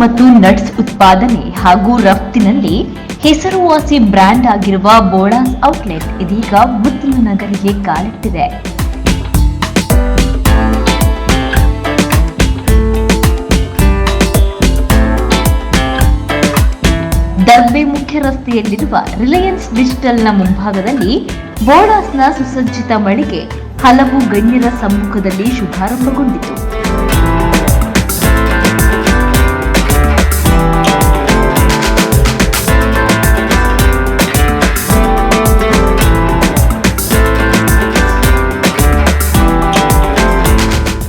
ಮತ್ತು ನಟ್ಸ್ ಉತ್ಪಾದನೆ ಹಾಗೂ ರಫ್ತಿನಲ್ಲಿ ಹೆಸರುವಾಸಿ ಬ್ರ್ಯಾಂಡ್ ಆಗಿರುವ ಬೋಡಾಸ್ ಔಟ್ಲೆಟ್ ಇದೀಗ ಮುತ್ತಿನ ನಗರಿಗೆ ಕಾಲಿಟ್ಟಿದೆ. ದರ್ಬೆ ಮುಖ್ಯ ರಸ್ತೆಯಲ್ಲಿರುವ ರಿಲಯನ್ಸ್ ಡಿಜಿಟಲ್ನ ಮುಂಭಾಗದಲ್ಲಿ ಬೋಡಾಸ್ನ ಸುಸಜ್ಜಿತ ಮಳಿಗೆ ಹಲವು ಗಣ್ಯರ ಸಮ್ಮುಖದಲ್ಲಿ ಶುಭಾರಂಭಗೊಂಡಿತು.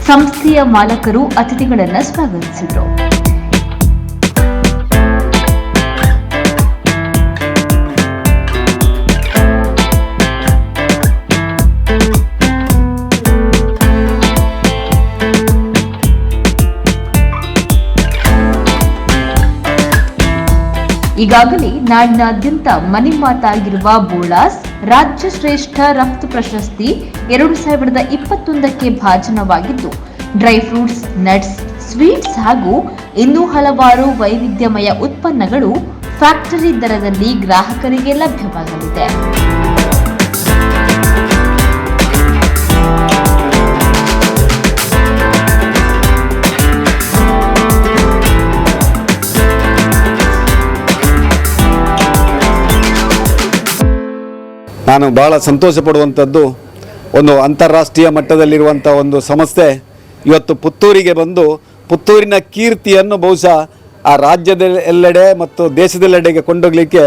ಸಂಸ್ಥೆಯ ಮಾಲಕರು ಅತಿಥಿಗಳನ್ನು ಸ್ವಾಗತಿಸಿದರು. ಈಗಾಗಲೇ ನಾಡಿನಾದ್ಯಂತ ಮನೆ ಮಾತಾಗಿರುವ ಬೋಳಾಸ್, ರಾಜ್ಯ ಶ್ರೇಷ್ಠ ರಫ್ತು ಪ್ರಶಸ್ತಿ ಎರಡು ಸಾವಿರದ ಇಪ್ಪತ್ತೊಂದಕ್ಕೆ ಭಾಜನವಾಗಿದ್ದು, ಡ್ರೈ ಫ್ರೂಟ್ಸ್, ನಟ್ಸ್, ಸ್ವೀಟ್ಸ್ ಹಾಗೂ ಇನ್ನೂ ಹಲವಾರು ವೈವಿಧ್ಯಮಯ ಉತ್ಪನ್ನಗಳು ಫ್ಯಾಕ್ಟರಿ ದರದಲ್ಲಿ ಗ್ರಾಹಕರಿಗೆ ಲಭ್ಯವಾಗಲಿದೆ. ನಾನು ಭಾಳ ಸಂತೋಷ ಪಡುವಂಥದ್ದು ಒಂದು ಅಂತಾರಾಷ್ಟ್ರೀಯ ಮಟ್ಟದಲ್ಲಿರುವಂಥ ಒಂದು ಸಂಸ್ಥೆ ಇವತ್ತು ಪುತ್ತೂರಿಗೆ ಬಂದು ಪುತ್ತೂರಿನ ಕೀರ್ತಿಯನ್ನು ಬಹುಶಃ ಆ ರಾಜ್ಯದ ಎಲ್ಲೆಡೆ ಮತ್ತು ದೇಶದೆಲ್ಲೆಡೆಗೆ ಕೊಂಡೋಗಲಿಕ್ಕೆ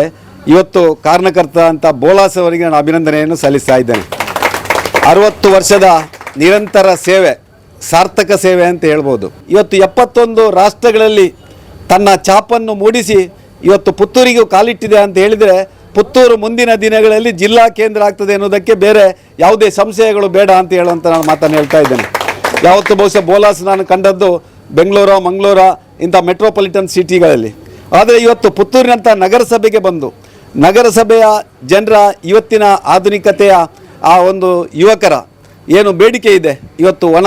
ಇವತ್ತು ಕಾರಣಕರ್ತ ಅಂತ ಬೋಲಾಸ್ ಅವರಿಗೆ ನಾನು ಅಭಿನಂದನೆಯನ್ನು ಸಲ್ಲಿಸ್ತಾ ಇದ್ದೇನೆ. ಅರವತ್ತು ವರ್ಷದ ನಿರಂತರ ಸೇವೆ, ಸಾರ್ಥಕ ಸೇವೆ ಅಂತ ಹೇಳ್ಬೋದು. ಇವತ್ತು ಎಪ್ಪತ್ತೊಂದು ರಾಷ್ಟ್ರಗಳಲ್ಲಿ ತನ್ನ ಚಾಪನ್ನು ಮೂಡಿಸಿ ಇವತ್ತು ಪುತ್ತೂರಿಗೂ ಕಾಲಿಟ್ಟಿದೆ ಅಂತ ಹೇಳಿದರೆ ಪುತ್ತೂರು ಮುಂದಿನ ದಿನಗಳಲ್ಲಿ ಜಿಲ್ಲಾ ಕೇಂದ್ರ ಆಗ್ತದೆ ಅನ್ನೋದಕ್ಕೆ ಬೇರೆ ಯಾವುದೇ ಸಂಶಯಗಳು ಬೇಡ ಅಂತ ಹೇಳುವಂತ ನಾನು ಮಾತನ್ನು ಹೇಳ್ತಾ ಇದ್ದೇನೆ. ಯಾವತ್ತು ಬಹುಶಃ ಬೋಲಾಸ್ ನಾನು ಕಂಡದ್ದು ಬೆಂಗಳೂರು, ಮಂಗಳೂರು, ಇಂಥ ಮೆಟ್ರೋಪಾಲಿಟನ್ ಸಿಟಿಗಳಲ್ಲಿ ಆದರೆ ಇವತ್ತು ಪುತ್ತೂರಿನಂಥ ನಗರಸಭೆಗೆ ಬಂದು, ನಗರಸಭೆಯ ಜನರ ಇವತ್ತಿನ ಆಧುನಿಕತೆಯ ಆ ಒಂದು ಯುವಕರ ಏನು ಬೇಡಿಕೆ ಇದೆ? ಇವತ್ತು ಒಣ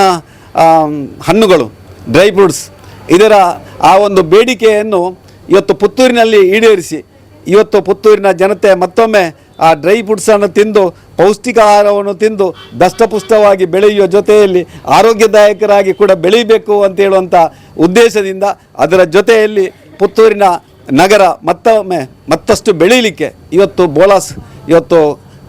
ಹಣ್ಣುಗಳು ಡ್ರೈ ಫ್ರೂಟ್ಸ್ ಇದರ ಆ ಒಂದು ಬೇಡಿಕೆಯನ್ನು ಇವತ್ತು ಪುತ್ತೂರಿನಲ್ಲಿ ಈಡೇರಿಸಿ ಇವತ್ತು ಪುತ್ತೂರಿನ ಜನತೆ ಮತ್ತೊಮ್ಮೆ ಆ ಡ್ರೈ ಫ್ರೂಟ್ಸನ್ನು ತಿಂದು ಪೌಷ್ಟಿಕ ಆಹಾರವನ್ನು ತಿಂದು, ದಷ್ಟಪುಷ್ಟವಾಗಿ ಬೆಳೆಯುವ ಜೊತೆಯಲ್ಲಿ ಆರೋಗ್ಯದಾಯಕರಾಗಿ ಕೂಡ ಬೆಳೀಬೇಕು ಅಂತ ಹೇಳುವಂಥ ಉದ್ದೇಶದಿಂದ ಅದರ ಜೊತೆಯಲ್ಲಿ ಪುತ್ತೂರಿನ ನಗರ ಮತ್ತೊಮ್ಮೆ ಮತ್ತಷ್ಟು ಬೆಳೀಲಿಕ್ಕೆ ಇವತ್ತು ಬೋಲಾಸ್ ಇವತ್ತು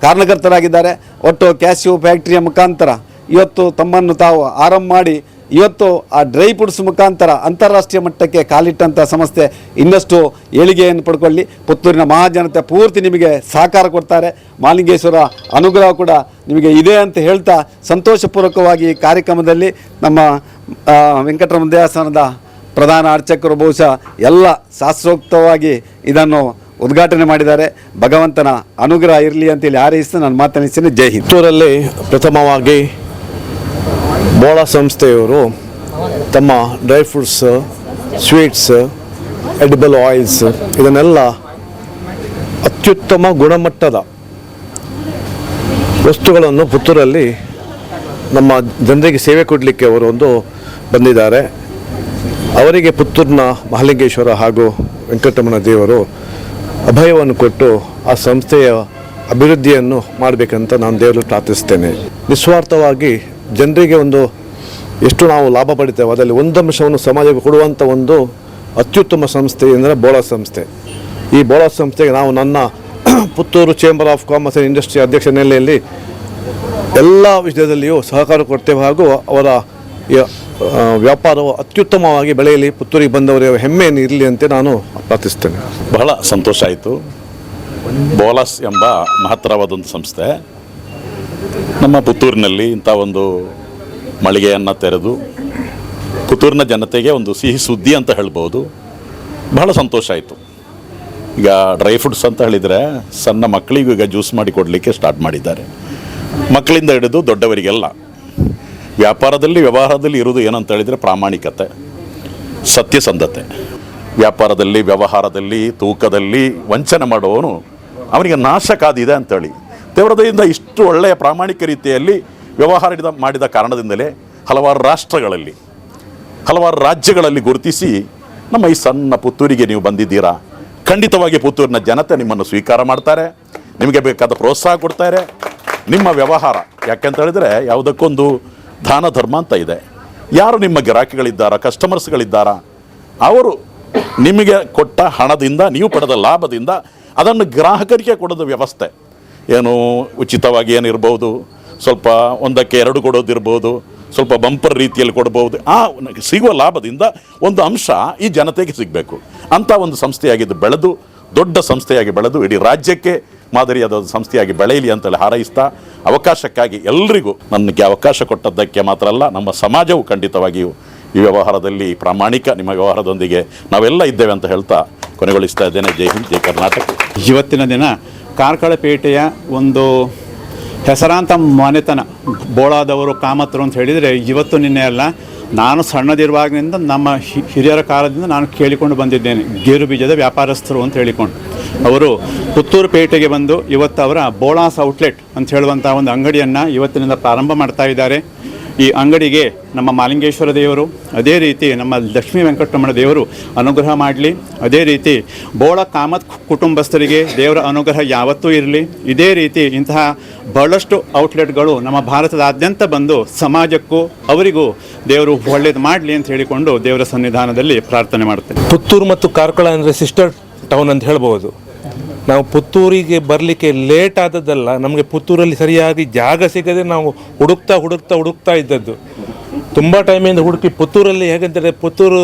ಕಾರಣಕರ್ತರಾಗಿದ್ದಾರೆ ಒಟ್ಟು ಕ್ಯಾಶ್ಯೂ ಫ್ಯಾಕ್ಟ್ರಿಯ ಮುಖಾಂತರ ಇವತ್ತು ತಮ್ಮನ್ನು ತಾವು ಆರಂಭ ಮಾಡಿ ಇವತ್ತು ಆ ಡ್ರೈ ಫುಡ್ಸ್ ಮುಖಾಂತರ ಅಂತಾರಾಷ್ಟ್ರೀಯ ಮಟ್ಟಕ್ಕೆ ಕಾಲಿಟ್ಟಂಥ ಸಂಸ್ಥೆ ಇನ್ನಷ್ಟು ಏಳಿಗೆಯನ್ನು ಪಡ್ಕೊಳ್ಳಿ. ಪುತ್ತೂರಿನ ಮಹಾಜನತೆ ಪೂರ್ತಿ ನಿಮಗೆ ಸಹಕಾರ ಕೊಡ್ತಾರೆ. ಮಾಲಿಂಗೇಶ್ವರ ಅನುಗ್ರಹ ಕೂಡ ನಿಮಗೆ ಇದೆ ಅಂತ ಹೇಳ್ತಾ ಸಂತೋಷಪೂರ್ವಕವಾಗಿ ಈ ಕಾರ್ಯಕ್ರಮದಲ್ಲಿ ನಮ್ಮ ವೆಂಕಟರಮ ದೇವಸ್ಥಾನದ ಪ್ರಧಾನ ಅರ್ಚಕರು ಬಹುಶಃ ಎಲ್ಲ ಶಾಸ್ತ್ರೋಕ್ತವಾಗಿ ಇದನ್ನು ಉದ್ಘಾಟನೆ ಮಾಡಿದ್ದಾರೆ. ಭಗವಂತನ ಅನುಗ್ರಹ ಇರಲಿ ಅಂತೇಳಿ ಹಾರೈಸಿ ನಾನು ಮಾತನಾಡಿಸ್ತೇನೆ ಜೈ ಹಿಂದ್. ಪ್ರಥಮವಾಗಿ ಬೋಳ ಸಂಸ್ಥೆಯವರು ತಮ್ಮ dry fruits sweets edible oils ಇದನ್ನೆಲ್ಲ ಅತ್ಯುತ್ತಮ ಗುಣಮಟ್ಟದ ವಸ್ತುಗಳನ್ನು ಪುತ್ತೂರಲ್ಲಿ ನಮ್ಮ ಜನರಿಗೆ ಸೇವೆ ಕೊಡಲಿಕ್ಕೆ ಅವರು ಒಂದು ಬಂದಿದ್ದಾರೆ. ಅವರಿಗೆ ಪುತ್ತೂರಿನ ಮಹಾಲಿಂಗೇಶ್ವರ ಹಾಗೂ ವೆಂಕಟರಮಣ ದೇವರು ಅಭಯವನ್ನು ಕೊಟ್ಟು ಆ ಸಂಸ್ಥೆಯ ಅಭಿವೃದ್ಧಿಯನ್ನು ಮಾಡಬೇಕಂತ ನಾನು ದೇವರು ಪ್ರಾರ್ಥಿಸ್ತೇನೆ. ನಿಸ್ವಾರ್ಥವಾಗಿ ಜನರಿಗೆ ಒಂದು ಎಷ್ಟು ನಾವು ಲಾಭ ಪಡಿತೇವೆ ಅದರಲ್ಲಿ ಒಂದು ಅಂಶವನ್ನು ಸಮಾಜಕ್ಕೆ ಕೊಡುವಂಥ ಒಂದು ಅತ್ಯುತ್ತಮ ಸಂಸ್ಥೆ ಎಂದರೆ ಬೋಳ ಸಂಸ್ಥೆ. ಈ ಬೋಳ ಸಂಸ್ಥೆಗೆ ನಾವು ನನ್ನ Puttur chamber of commerce and industry ಅಧ್ಯಕ್ಷ ನೆಲೆಯಲ್ಲಿ ಎಲ್ಲ ವಿಷಯದಲ್ಲಿಯೂ ಸಹಕಾರ ಕೊಡ್ತೇವೆ ಹಾಗೂ ಅವರ ವ್ಯಾಪಾರವು ಅತ್ಯುತ್ತಮವಾಗಿ ಬೆಳೆಯಲಿ, ಪುತ್ತೂರಿಗೆ ಬಂದವರ ಹೆಮ್ಮೆಯನ್ನು ಇರಲಿ ಅಂತ ನಾನು ಪ್ರಾರ್ಥಿಸ್ತೇನೆ. ಬಹಳ ಸಂತೋಷ ಆಯಿತು. ಬೋಲಾಸ್ ಎಂಬ ಮಹತ್ತರವಾದೊಂದು ಸಂಸ್ಥೆ. ನಮ್ಮ ಪುತ್ತೂರಿನಲ್ಲಿ ಇಂಥ ಒಂದು ಮಳಿಗೆಯನ್ನು ತೆರೆದು ಪುತ್ತೂರಿನ ಜನತೆಗೆ ಒಂದು ಸಿಹಿ ಸುದ್ದಿ ಅಂತ ಹೇಳ್ಬೋದು. ಬಹಳ ಸಂತೋಷ ಆಯಿತು. ಈಗ ಡ್ರೈ ಫ್ರೂಟ್ಸ್ ಅಂತ ಹೇಳಿದರೆ ಸಣ್ಣ ಮಕ್ಕಳಿಗೂ ಈಗ ಜ್ಯೂಸ್ ಮಾಡಿ ಕೊಡಲಿಕ್ಕೆ ಸ್ಟಾರ್ಟ್ ಮಾಡಿದ್ದಾರೆ. ಮಕ್ಕಳಿಂದ ಹಿಡಿದು ದೊಡ್ಡವರಿಗೆಲ್ಲ. ವ್ಯಾಪಾರದಲ್ಲಿ, ವ್ಯವಹಾರದಲ್ಲಿ ಇರುವುದು ಏನಂತ ಹೇಳಿದರೆ ಪ್ರಾಮಾಣಿಕತೆ, ಸತ್ಯಸಂಧತೆ. ವ್ಯಾಪಾರದಲ್ಲಿ, ವ್ಯವಹಾರದಲ್ಲಿ, ತೂಕದಲ್ಲಿ ವಂಚನೆ ಮಾಡುವವನು ಅವನಿಗೆ ನಾಶ ಕಾದಿದೆ ಅಂತೇಳಿ. ದೇವರದಯಿಂದ ಇಷ್ಟು ಒಳ್ಳೆಯ ಪ್ರಾಮಾಣಿಕ ರೀತಿಯಲ್ಲಿ ವ್ಯವಹಾರ ಮಾಡಿದ ಕಾರಣದಿಂದಲೇ ಹಲವಾರು ರಾಷ್ಟ್ರಗಳಲ್ಲಿ, ಹಲವಾರು ರಾಜ್ಯಗಳಲ್ಲಿ ಗುರುತಿಸಿ ನಮ್ಮ ಈ ಸಣ್ಣ ಪುತ್ತೂರಿಗೆ ನೀವು ಬಂದಿದ್ದೀರಾ? ಖಂಡಿತವಾಗಿ ಪುತ್ತೂರಿನ ಜನತೆ ನಿಮ್ಮನ್ನು ಸ್ವೀಕಾರ ಮಾಡ್ತಾರೆ, ನಿಮಗೆ ಬೇಕಾದ ಪ್ರೋತ್ಸಾಹ ಕೊಡ್ತಾರೆ. ನಿಮ್ಮ ವ್ಯವಹಾರ, ಯಾಕೆಂತ ಹೇಳಿದರೆ ಯಾವುದಕ್ಕೊಂದು ದಾನ, ಧರ್ಮ ಅಂತ ಇದೆ. ಯಾರು ನಿಮ್ಮ ಗಿರಾಕಿಗಳಿದ್ದಾರಾ ಕಸ್ಟಮರ್ಸ್ಗಳಿದ್ದಾರಾ ಅವರು ನಿಮಗೆ ಕೊಟ್ಟ ಹಣದಿಂದ, ನೀವು ಪಡೆದ ಲಾಭದಿಂದ ಅದನ್ನು ಗ್ರಾಹಕರಿಗೆ ಕೊಡೋದು ವ್ಯವಸ್ಥೆ. ಏನು ಉಚಿತವಾಗಿ ಏನಿರ್ಬೋದು, ಸ್ವಲ್ಪ ಒಂದಕ್ಕೆ ಎರಡು ಕೊಡೋದಿರ್ಬೋದು, ಸ್ವಲ್ಪ ಬಂಪರ್ ರೀತಿಯಲ್ಲಿ ಕೊಡ್ಬೋದು. ಆ, ಸಿಗುವ ಲಾಭದಿಂದ ಒಂದು ಅಂಶ ಈ ಜನತೆಗೆ ಸಿಗಬೇಕು. ಅಂಥ ಒಂದು ಸಂಸ್ಥೆಯಾಗಿದ್ದು ಬೆಳೆದು, ದೊಡ್ಡ ಸಂಸ್ಥೆಯಾಗಿ ಬೆಳೆದು, ಇಡೀ ರಾಜ್ಯಕ್ಕೆ ಮಾದರಿಯಾದ ಸಂಸ್ಥೆಯಾಗಿ ಬೆಳೆಯಲಿ ಅಂತೇಳಿ ಹಾರೈಸ್ತಾ, ಅವಕಾಶಕ್ಕಾಗಿ ಎಲ್ಲರಿಗೂ ನನಗೆ ಅವಕಾಶ ಕೊಟ್ಟದ್ದಕ್ಕೆ ಮಾತ್ರ ಅಲ್ಲ, ನಮ್ಮ ಸಮಾಜವು ಖಂಡಿತವಾಗಿಯೂ ಈ ವ್ಯವಹಾರದಲ್ಲಿ ಪ್ರಾಮಾಣಿಕ ನಿಮ್ಮ ವ್ಯವಹಾರದೊಂದಿಗೆ ನಾವೆಲ್ಲ ಇದ್ದೇವೆ ಅಂತ ಹೇಳ್ತಾ ಕೊನೆಗೊಳಿಸ್ತಾ ಇದ್ದೇನೆ. ಜೈ ಹಿಂದ್, ಜೈ ಕರ್ನಾಟಕ. ಇವತ್ತಿನ ದಿನ ಕಾರ್ಕಳಪೇಟೆಯ ಒಂದು ಹೆಸರಾಂತ ಮನೆತನ, ಬೋಳಾದವರು ಕಾಮತ್ರು ಅಂತ ಹೇಳಿದರೆ ಇವತ್ತು ನಿನ್ನೆ ಅಲ್ಲ, ನಾನು ಸಣ್ಣದಿರುವಾಗಿನಿಂದ ನಮ್ಮ ಹಿರಿಯರ ಕಾಲದಿಂದ ನಾನು ಕೇಳಿಕೊಂಡು ಬಂದಿದ್ದೇನೆ, ಗೇರು ಬೀಜದ ವ್ಯಾಪಾರಸ್ಥರು ಅಂತ ಹೇಳಿಕೊಂಡು. ಅವರು ಪುತ್ತೂರು ಪೇಟೆಗೆ ಬಂದು ಇವತ್ತು ಅವರ ಬೋಳಾಸ್ ಔಟ್ಲೆಟ್ ಅಂತ ಹೇಳುವಂಥ ಒಂದು ಅಂಗಡಿಯನ್ನು ಇವತ್ತಿನಿಂದ ಪ್ರಾರಂಭ ಮಾಡ್ತಾ ಇದ್ದಾರೆ. ಈ ಅಂಗಡಿಗೆ ನಮ್ಮ ಮಾಲಿಂಗೇಶ್ವರ ದೇವರು, ಅದೇ ರೀತಿ ನಮ್ಮ ಲಕ್ಷ್ಮೀ ವೆಂಕಟರಮಣ ದೇವರು ಅನುಗ್ರಹ ಮಾಡಲಿ. ಅದೇ ರೀತಿ ಬೋಳ ಕಾಮತ್ ಕುಟುಂಬಸ್ಥರಿಗೆ ದೇವರ ಅನುಗ್ರಹ ಯಾವತ್ತೂ ಇರಲಿ. ಇದೇ ರೀತಿ ಇಂತಹ ಬಹಳಷ್ಟು ಔಟ್ಲೆಟ್ಗಳು ನಮ್ಮ ಭಾರತದಾದ್ಯಂತ ಬಂದು ಸಮಾಜಕ್ಕೂ ಅವರಿಗೂ ದೇವರು ಒಳ್ಳೇದು ಮಾಡಲಿ ಅಂತ ಹೇಳಿಕೊಂಡು ದೇವರ ಸನ್ನಿಧಾನದಲ್ಲಿ ಪ್ರಾರ್ಥನೆ ಮಾಡ್ತೇನೆ. ಪುತ್ತೂರು ಮತ್ತು ಕಾರ್ಕಳ ಅಂದರೆ ಸಿಸ್ಟರ್ ಟೌನ್ ಅಂತ ಹೇಳ್ಬೋದು. ನಾವು ಪುತ್ತೂರಿಗೆ ಬರಲಿಕ್ಕೆ ಲೇಟ್ ಆದದ್ದಲ್ಲ, ನಮಗೆ ಪುತ್ತೂರಲ್ಲಿ ಸರಿಯಾಗಿ ಜಾಗ ಸಿಗದೆ ನಾವು ಹುಡುಕ್ತಾ ಹುಡುಕ್ತಾ ಹುಡುಕ್ತಾ ಇದ್ದದ್ದು. ತುಂಬ ಟೈಮಿಂದ ಹುಡುಕಿ ಪುತ್ತೂರಲ್ಲಿ ಹೇಗೆಂದರೆ ಪುತ್ತೂರು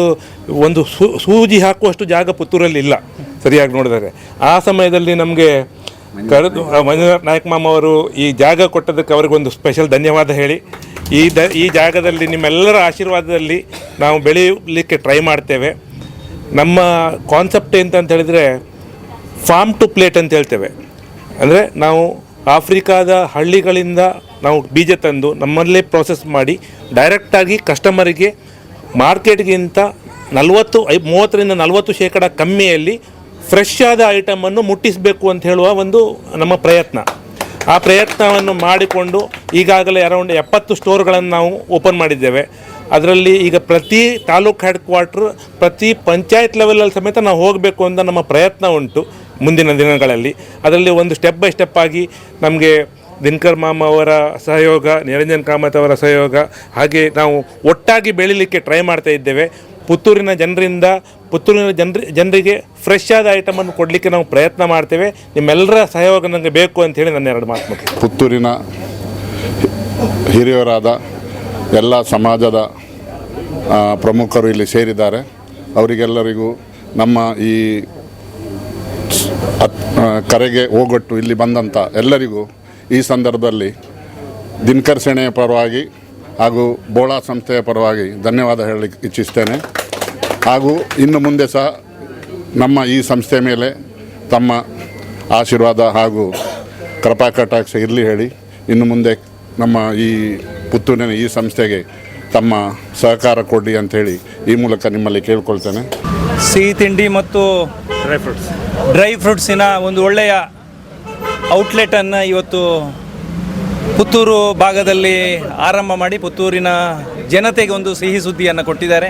ಒಂದು ಸೂಜಿ ಹಾಕುವಷ್ಟು ಜಾಗ ಪುತ್ತೂರಲ್ಲಿ ಇಲ್ಲ, ಸರಿಯಾಗಿ ನೋಡಿದರೆ. ಆ ಸಮಯದಲ್ಲಿ ನಮಗೆ ಕರೆದು ಮಂಜುನಾಥ್ ನಾಯಕ್ ಮಾಮ ಅವರು ಈ ಜಾಗ ಕೊಟ್ಟದಕ್ಕೆ ಅವರಿಗೊಂದು ಸ್ಪೆಷಲ್ ಧನ್ಯವಾದ ಹೇಳಿ. ಈ ದ, ಈ ಜಾಗದಲ್ಲಿ ನಿಮ್ಮೆಲ್ಲರ ಆಶೀರ್ವಾದದಲ್ಲಿ ನಾವು ಬೆಳೆಯಲಿಕ್ಕೆ ಟ್ರೈ ಮಾಡ್ತೇವೆ. ನಮ್ಮ ಕಾನ್ಸೆಪ್ಟ್ ಅಂತ ಹೇಳಿದರೆ ಫಾರ್ಮ್ ಟು ಪ್ಲೇಟ್ ಅಂತ ಹೇಳ್ತೇವೆ. ಅಂದರೆ ನಾವು ಆಫ್ರಿಕಾದ ಹಳ್ಳಿಗಳಿಂದ ನಾವು ಬೀಜ ತಂದು ನಮ್ಮಲ್ಲೇ ಪ್ರೋಸೆಸ್ ಮಾಡಿ ಡೈರೆಕ್ಟಾಗಿ ಕಸ್ಟಮರಿಗೆ ಮಾರ್ಕೆಟ್ಗಿಂತ ನಲವತ್ತು, ಐ, ಮೂವತ್ತರಿಂದ ನಲವತ್ತು ಶೇಕಡ ಕಮ್ಮಿಯಲ್ಲಿ ಫ್ರೆಶ್ ಆದ ಐಟಮನ್ನು ಮುಟ್ಟಿಸಬೇಕು ಅಂತ ಹೇಳುವ ಒಂದು ನಮ್ಮ ಪ್ರಯತ್ನ. ಆ ಪ್ರಯತ್ನವನ್ನು ಮಾಡಿಕೊಂಡು ಈಗಾಗಲೇ ಅರೌಂಡ್ ಎಪ್ಪತ್ತು ಸ್ಟೋರ್ಗಳನ್ನು ನಾವು ಓಪನ್ ಮಾಡಿದ್ದೇವೆ. ಅದರಲ್ಲಿ ಈಗ ಪ್ರತಿ ತಾಲೂಕು ಹೆಡ್ ಕ್ವಾರ್ಟ್ರ್ ಪ್ರತಿ ಪಂಚಾಯತ್ ಲೆವೆಲಲ್ಲಿ ಸಮೇತ ನಾವು ಹೋಗಬೇಕು ಅಂತ ನಮ್ಮ ಪ್ರಯತ್ನ ಉಂಟು. ಮುಂದಿನ ದಿನಗಳಲ್ಲಿ. ಅದರಲ್ಲಿ ಒಂದು ಸ್ಟೆಪ್ ಬೈ ಸ್ಟೆಪ್ ಆಗಿ ನಮಗೆ ದಿನಕರ್ ಮಾಮ ಅವರ ಸಹಯೋಗ, ನಿರಂಜನ್ ಕಾಮತ್ ಅವರ ಸಹಯೋಗ, ಹಾಗೆ ನಾವು ಒಟ್ಟಾಗಿ ಬೆಳೀಲಿಕ್ಕೆ ಟ್ರೈ ಮಾಡ್ತಾ ಇದ್ದೇವೆ. ಪುತ್ತೂರಿನ ಜನರಿಂದ, ಪುತ್ತೂರಿನ ಜನರಿ, ಜನರಿಗೆ ಫ್ರೆಶ್ ಆದ ಐಟಮನ್ನು ಕೊಡಲಿಕ್ಕೆ ನಾವು ಪ್ರಯತ್ನ ಮಾಡ್ತೇವೆ. ನಿಮ್ಮೆಲ್ಲರ ಸಹಯೋಗ ನನಗೆ ಬೇಕು ಅಂತ ಹೇಳಿ ನನ್ನ ಎರಡು ಮಾತು. ಪುತ್ತೂರಿನ ಹಿರಿಯರಾದ ಎಲ್ಲ ಸಮಾಜದ ಪ್ರಮುಖರು ಇಲ್ಲಿ ಸೇರಿದ್ದಾರೆ. ಅವರಿಗೆಲ್ಲರಿಗೂ ನಮ್ಮ ಈ ಕರೆಗೆ ಹೋಗೊಟ್ಟು ಇಲ್ಲಿ ಬಂದಂಥ ಎಲ್ಲರಿಗೂ ಈ ಸಂದರ್ಭದಲ್ಲಿ ದಿನಕರ್ ಸೇನೆಯ ಪರವಾಗಿ ಹಾಗೂ ಬೋಳಾ ಸಂಸ್ಥೆಯ ಪರವಾಗಿ ಧನ್ಯವಾದ ಹೇಳಲಿಕ್ಕೆ ಇಚ್ಛಿಸ್ತೇನೆ. ಹಾಗೂ ಇನ್ನು ಮುಂದೆ ಸಹ ನಮ್ಮ ಈ ಸಂಸ್ಥೆ ಮೇಲೆ ತಮ್ಮ ಆಶೀರ್ವಾದ ಹಾಗೂ ಕೃಪಾ ಕಟಾಕ್ಷ ಇರಲಿ ಹೇಳಿ ಇನ್ನು ಮುಂದೆ ನಮ್ಮ ಈ ಪುತ್ತೂರಿನ ಈ ಸಂಸ್ಥೆಗೆ ತಮ್ಮ ಸಹಕಾರ ಕೊಡಿ ಅಂಥೇಳಿ ಈ ಮೂಲಕ ನಿಮ್ಮಲ್ಲಿ ಕೇಳ್ಕೊಳ್ತೇನೆ. ಸಿಹಿ ತಿಂಡಿ ಮತ್ತು ಡ್ರೈ ಫ್ರೂಟ್ಸ್ ಡ್ರೈ ಫ್ರೂಟ್ಸಿನ ಒಂದು ಒಳ್ಳೆಯ ಔಟ್ಲೆಟನ್ನು ಇವತ್ತು ಪುತ್ತೂರು ಭಾಗದಲ್ಲಿ ಆರಂಭ ಮಾಡಿ ಪುತ್ತೂರಿನ ಜನತೆಗೆ ಒಂದು ಸಿಹಿ ಸುದ್ದಿಯನ್ನು ಕೊಟ್ಟಿದ್ದಾರೆ.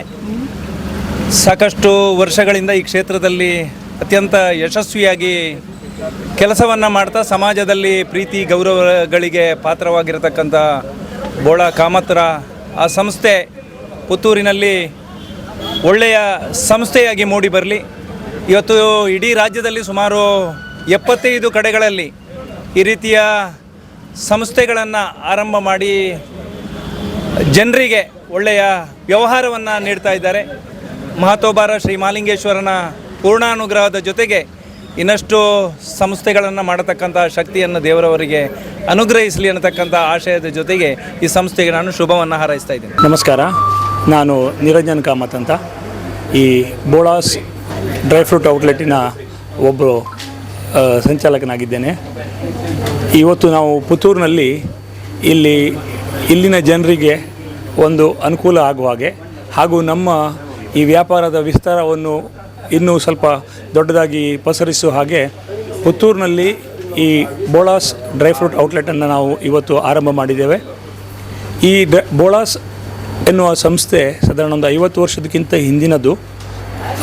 ಸಾಕಷ್ಟು ವರ್ಷಗಳಿಂದ ಈ ಕ್ಷೇತ್ರದಲ್ಲಿ ಅತ್ಯಂತ ಯಶಸ್ವಿಯಾಗಿ ಕೆಲಸವನ್ನು ಮಾಡ್ತಾ ಸಮಾಜದಲ್ಲಿ ಪ್ರೀತಿ, ಗೌರವಗಳಿಗೆ ಪಾತ್ರವಾಗಿರತಕ್ಕಂಥ ಬೋಳ ಕಾಮತ್ರ ಆ ಸಂಸ್ಥೆ ಪುತ್ತೂರಿನಲ್ಲಿ ಒಳ್ಳೆಯ ಸಂಸ್ಥೆಯಾಗಿ ಮೂಡಿ ಬರಲಿ. ಇವತ್ತು ಇಡೀ ರಾಜ್ಯದಲ್ಲಿ ಸುಮಾರು ಎಪ್ಪತ್ತೈದು ಕಡೆಗಳಲ್ಲಿ ಈ ರೀತಿಯ ಸಂಸ್ಥೆಗಳನ್ನು ಆರಂಭ ಮಾಡಿ ಜನರಿಗೆ ಒಳ್ಳೆಯ ವ್ಯವಹಾರವನ್ನು ನೀಡ್ತಾ ಇದ್ದಾರೆ. ಮಹತೋಬಾರ ಶ್ರೀ ಮಾಲಿಂಗೇಶ್ವರನ ಪೂರ್ಣಾನುಗ್ರಹದ ಜೊತೆಗೆ ಇನ್ನಷ್ಟು ಸಂಸ್ಥೆಗಳನ್ನು ಮಾಡತಕ್ಕಂಥ ಶಕ್ತಿಯನ್ನು ದೇವರವರಿಗೆ ಅನುಗ್ರಹಿಸಲಿ ಅನ್ನತಕ್ಕಂಥ ಆಶಯದ ಜೊತೆಗೆ ಈ ಸಂಸ್ಥೆಗೆ ನಾನು ಶುಭವನ್ನು ಹಾರೈಸ್ತಾ ಇದ್ದೇನೆ. ನಮಸ್ಕಾರ. ನಾನು ನಿರಂಜನ್ ಕಾಮತ್ ಅಂತ. ಈ ಬೋಳಾಸ್ ಡ್ರೈ ಫ್ರೂಟ್ ಔಟ್ಲೆಟಿನ ಒಬ್ಬರು ಸಂಚಾಲಕನಾಗಿದ್ದೇನೆ. ಇವತ್ತು ನಾವು ಪುತ್ತೂರಿನಲ್ಲಿ ಇಲ್ಲಿ, ಇಲ್ಲಿನ ಜನರಿಗೆ ಒಂದು ಅನುಕೂಲ ಆಗುವ ಹಾಗೆ, ಹಾಗೂ ನಮ್ಮ ಈ ವ್ಯಾಪಾರದ ವಿಸ್ತಾರವನ್ನು ಇನ್ನೂ ಸ್ವಲ್ಪ ದೊಡ್ಡದಾಗಿ ಪಸರಿಸುವ ಹಾಗೆ, ಪುತ್ತೂರಿನಲ್ಲಿ ಈ ಬೋಳಾಸ್ ಡ್ರೈ ಫ್ರೂಟ್ ಔಟ್ಲೆಟನ್ನು ನಾವು ಇವತ್ತು ಆರಂಭ ಮಾಡಿದ್ದೇವೆ. ಈ ಬೋಳಾಸ್ ಎನ್ನುವ ಸಂಸ್ಥೆ ಸಾಧಾರಣ ಒಂದು ಐವತ್ತು ವರ್ಷದಕ್ಕಿಂತ ಹಿಂದಿನದು.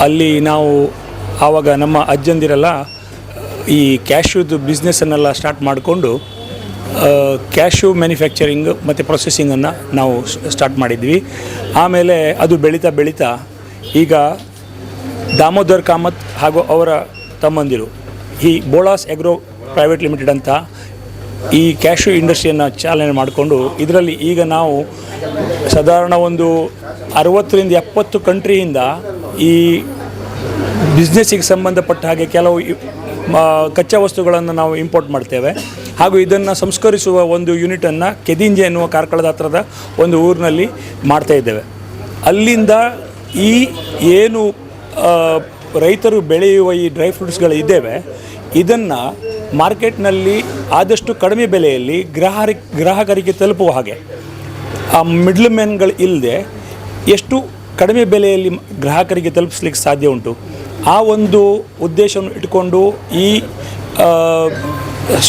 ಅಲ್ಲಿ ನಾವು ಆವಾಗ ನಮ್ಮ ಅಜ್ಜಂದಿರೆಲ್ಲ, ಈ ಕ್ಯಾಶ್ಯೂದು ಬಿಸ್ನೆಸ್ಸನ್ನೆಲ್ಲ ಸ್ಟಾರ್ಟ್ ಮಾಡಿಕೊಂಡು ಕ್ಯಾಶ್ಯೂ ಮ್ಯಾನುಫ್ಯಾಕ್ಚರಿಂಗ್ ಮತ್ತು ಪ್ರೊಸೆಸಿಂಗನ್ನು ನಾವು ಸ್ಟಾರ್ಟ್ ಮಾಡಿದ್ವಿ. ಆಮೇಲೆ ಅದು ಬೆಳೀತಾ ಬೆಳೀತಾ ಈಗ ದಾಮೋದರ್ ಕಾಮತ್ ಹಾಗೂ ಅವರ ತಮ್ಮಂದಿರು, ಈ ಬೋಳಾಸ್ ಎಗ್ರೋ ಪ್ರೈವೇಟ್ ಲಿಮಿಟೆಡ್ ಅಂತ ಈ ಕ್ಯಾಶ್ಯೂ ಇಂಡಸ್ಟ್ರಿಯನ್ನು ಚಾಲನೆ ಮಾಡಿಕೊಂಡು, ಇದರಲ್ಲಿ ಈಗ ನಾವು ಸಾಧಾರಣ ಒಂದು ಅರವತ್ತರಿಂದ ಎಪ್ಪತ್ತು ಕಂಟ್ರಿಯಿಂದ ಈ ಬಿಸ್ನೆಸ್ಸಿಗೆ ಸಂಬಂಧಪಟ್ಟ ಹಾಗೆ ಕೆಲವು ಕಚ್ಚಾ ವಸ್ತುಗಳನ್ನು ನಾವು ಇಂಪೋರ್ಟ್ ಮಾಡ್ತೇವೆ. ಹಾಗೂ ಇದನ್ನು ಸಂಸ್ಕರಿಸುವ ಒಂದು ಯೂನಿಟನ್ನು ಕೆದಿಂಜೆ ಎನ್ನುವ ಕಾರ್ಕಳದ ಹತ್ರದ ಒಂದು ಊರಿನಲ್ಲಿ ಮಾಡ್ತಾ ಇದ್ದೇವೆ. ಅಲ್ಲಿಂದ ಈ ಏನು ರೈತರು ಬೆಳೆಯುವ ಈ ಡ್ರೈ ಫ್ರೂಟ್ಸ್ಗಳು ಇದ್ದೇವೆ, ಇದನ್ನು ಮಾರ್ಕೆಟ್ನಲ್ಲಿ ಆದಷ್ಟು ಕಡಿಮೆ ಬೆಲೆಯಲ್ಲಿ ಗ್ರಾಹರಿ, ಗ್ರಾಹಕರಿಗೆ ತಲುಪುವ ಹಾಗೆ. ಆ ಮಿಡ್ಲ್ ಮ್ಯಾನ್ಗಳು ಇಲ್ಲದೆ ಎಷ್ಟು ಕಡಿಮೆ ಬೆಲೆಯಲ್ಲಿ ಗ್ರಾಹಕರಿಗೆ ತಲುಪಿಸ್ಲಿಕ್ಕೆ ಸಾಧ್ಯ ಉಂಟು. ಆ ಒಂದು ಉದ್ದೇಶವನ್ನು ಇಟ್ಕೊಂಡು ಈ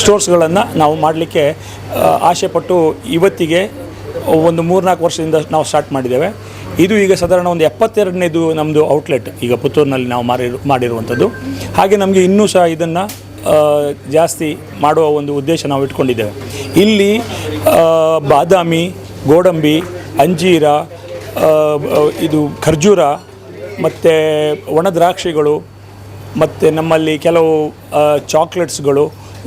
ಸ್ಟೋರ್ಸ್ಗಳನ್ನು ನಾವು ಮಾಡಲಿಕ್ಕೆ ಆಸೆಪಟ್ಟು ಇವತ್ತಿಗೆ ಒಂದು ಮೂರ್ನಾಲ್ಕು ವರ್ಷದಿಂದ ನಾವು ಸ್ಟಾರ್ಟ್ ಮಾಡಿದ್ದೇವೆ. ಇದು ಈಗ ಸಾಧಾರಣ ಒಂದು ಎಪ್ಪತ್ತೆರಡನೇದು ನಮ್ಮದು ಔಟ್ಲೆಟ್, ಈಗ ಪುತ್ತೂರಿನಲ್ಲಿ ನಾವು ಮಾರಿ, ಮಾಡಿರುವಂಥದ್ದು. ಹಾಗೆ ನಮಗೆ ಇನ್ನೂ ಸಹ ಇದನ್ನು ಜಾಸ್ತಿ ಮಾಡುವ ಒಂದು ಉದ್ದೇಶ ನಾವು ಇಟ್ಕೊಂಡಿದ್ದೇವೆ. ಇಲ್ಲಿ ಬಾದಾಮಿ, ಗೋಡಂಬಿ, ಅಂಜೀರ ಇದು ಖರ್ಜೂರ, ಮತ್ತು ಒಣ ದ್ರಾಕ್ಷಿಗಳು, ಮತ್ತು ನಮ್ಮಲ್ಲಿ ಕೆಲವು ಚಾಕ್ಲೇಟ್ಸ್ಗಳು,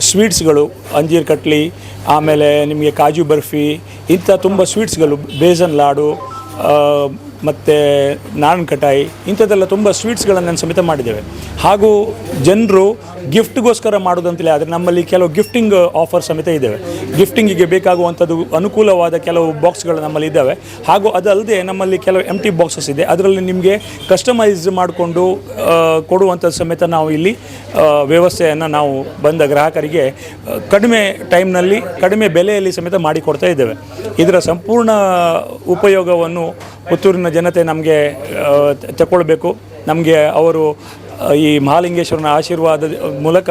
ಸ್ವೀಟ್ಸ್ಗಳು, ಅಂಜೀರ್ ಕಟ್ಲಿ, ಆಮೇಲೆ ನಿಮಗೆ ಕಾಜು ಬರ್ಫಿ, ಇಂಥ ತುಂಬ ಸ್ವೀಟ್ಸ್ಗಳು, ಬೇಸನ್ ಲಾಡು ಮತ್ತು ನಾನ್ ಕಟಾಯಿ, ಇಂಥದ್ದೆಲ್ಲ ತುಂಬ ಸ್ವೀಟ್ಸ್ಗಳನ್ನು ಸಮೇತ ಮಾಡಿದ್ದೇವೆ. ಹಾಗೂ ಜನರು ಗಿಫ್ಟ್ಗೋಸ್ಕರ ಮಾಡೋದಂತಲೇ ಆದರೆ ನಮ್ಮಲ್ಲಿ ಕೆಲವು ಗಿಫ್ಟಿಂಗ್ ಆಫರ್ ಸಮೇತ ಇದ್ದಾವೆ. ಗಿಫ್ಟಿಂಗಿಗೆ ಬೇಕಾಗುವಂಥದ್ದು ಅನುಕೂಲವಾದ ಕೆಲವು ಬಾಕ್ಸ್ಗಳು ನಮ್ಮಲ್ಲಿ ಇದ್ದಾವೆ. ಹಾಗೂ ಅದಲ್ಲದೆ ನಮ್ಮಲ್ಲಿ ಕೆಲವು ಎಂ ಟಿ ಬಾಕ್ಸಸ್ ಇದೆ. ಅದರಲ್ಲಿ ನಿಮಗೆ ಕಸ್ಟಮೈಸ್ ಮಾಡಿಕೊಂಡು ಕೊಡುವಂಥದ್ದು ಸಮೇತ ನಾವು ಇಲ್ಲಿ ವ್ಯವಸ್ಥೆಯನ್ನು ನಾವು ಬಂದ ಗ್ರಾಹಕರಿಗೆ ಕಡಿಮೆ ಟೈಮ್ನಲ್ಲಿ ಕಡಿಮೆ ಬೆಲೆಯಲ್ಲಿ ಸಮೇತ ಮಾಡಿಕೊಡ್ತಾ ಇದ್ದೇವೆ. ಇದರ ಸಂಪೂರ್ಣ ಉಪಯೋಗವನ್ನು ಪುತ್ತೂರಿನ ಜನತೆ ನಮಗೆ ತಗೊಳ್ಬೇಕು ನಮಗೆ ಅವರು ಈ ಮಹಾಲಿಂಗೇಶ್ವರನ ಆಶೀರ್ವಾದ ಮೂಲಕ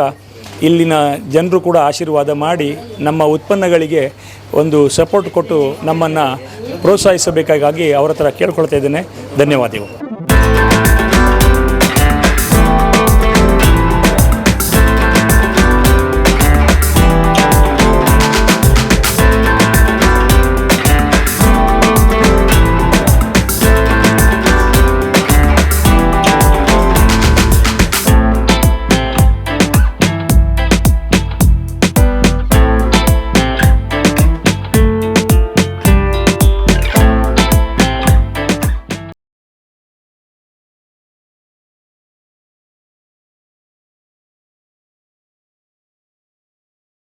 ಇಲ್ಲಿನ ಜನರು ಕೂಡ ಆಶೀರ್ವಾದ ಮಾಡಿ ನಮ್ಮ ಉತ್ಪನ್ನಗಳಿಗೆ ಒಂದು ಸಪೋರ್ಟ್ ಕೊಟ್ಟು ನಮ್ಮನ್ನು ಪ್ರೋತ್ಸಾಹಿಸಬೇಕಾಗಿ ಅವರ ಹತ್ರ ಕೇಳ್ಕೊಳ್ತಾ ಇದ್ದೇನೆ. ಧನ್ಯವಾದಗಳು.